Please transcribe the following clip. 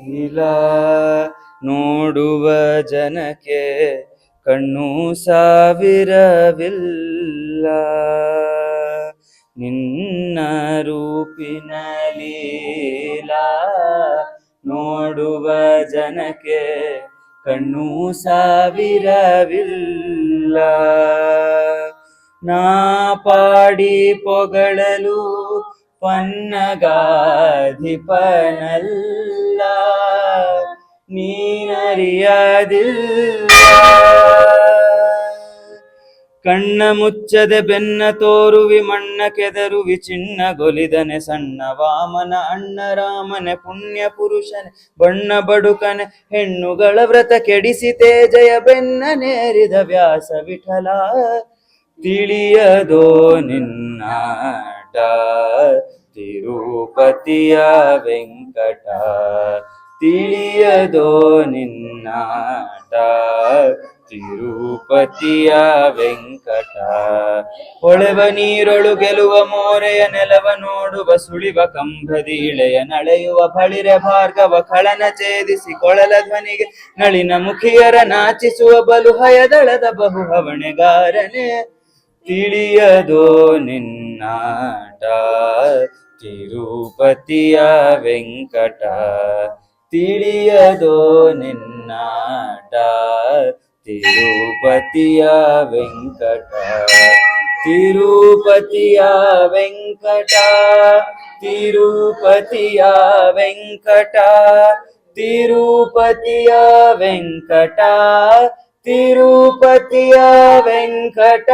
ಇಲ್ಲ ನೋಡುವ ಜನಕ್ಕೆ ಕಣ್ಣು ಸಾವಿರವಿಲ್ಲ. ನಿನ್ನ ರೂಪಿನಲ್ಲಿ ನೋಡುವ ಜನಕ್ಕೆ ಕಣ್ಣು ಸಾವಿರವಿಲ್ಲ. ನಾ ಪಾಡಿ ಪೊಗಳಲು ಪನ್ನಗಾಧಿಪನಲ್ಲ. ನೀನರಿಯದಿಲ್ಲ ಕಣ್ಣ ಮುಚ್ಚದೆ ಬೆನ್ನ ತೋರುವಿ, ಮಣ್ಣ ಕೆದರುವಿ, ಚಿನ್ನ ಗೊಲಿದನೆ, ಸಣ್ಣ ವಾಮನ ಅಣ್ಣ ರಾಮನೆ, ಪುಣ್ಯ ಪುರುಷನೆ, ಬಣ್ಣ ಬಡುಕನೆ, ಹೆಣ್ಣುಗಳ ವ್ರತ ಕೆಡಿಸಿ ತೇಜಯ ಬೆನ್ನ ನೇರಿದ ವ್ಯಾಸ ವಿಠಲ. ತಿಳಿಯದೋ ನಿನ್ನಾಟ ತಿರುಪತಿಯ ವೆಂಕಟ. ತಿಳಿಯದೋ ನಿನ್ನಾಟ ತಿರುಪತಿಯ ವೆಂಕಟ. ಹೊಳೆವ ನೀರೊಳು ಗೆಲುವ ಮೋರೆಯ ನೆಲವ ನೋಡುವ ಸುಳಿವ ಕಂಭದಿ ಇಳೆಯ ನಳೆಯುವ ಬಳಿರೆ ಭಾರ್ಗವ ಕಳನ ಛೇದಿಸಿ ಕೊಳಲ ಧ್ವನಿಗೆ ನಳಿನ ಮುಖಿಯರ ನಾಚಿಸುವ ಬಲು ಹಯದಳದ ಬಹು ಹವಣೆಗಾರನೆ. ತಿಳಿಯದೋ ನಿನ್ನಾಟ ತಿರುಪತಿಯ ವೆಂಕಟ. ತಿಳಿಯದೋ ನಿನ್ನಾಟ ತಿರುಪತಿಯ ವೆಂಕಟ. ತಿರುಪತಿಯ ವೆಂಕಟ. ತಿರುಪತಿಯ ವೆಂಕಟ. ತಿರುಪತಿಯ ವೆಂಕಟ. ತಿರುಪತಿಯ ವೆಂಕಟ.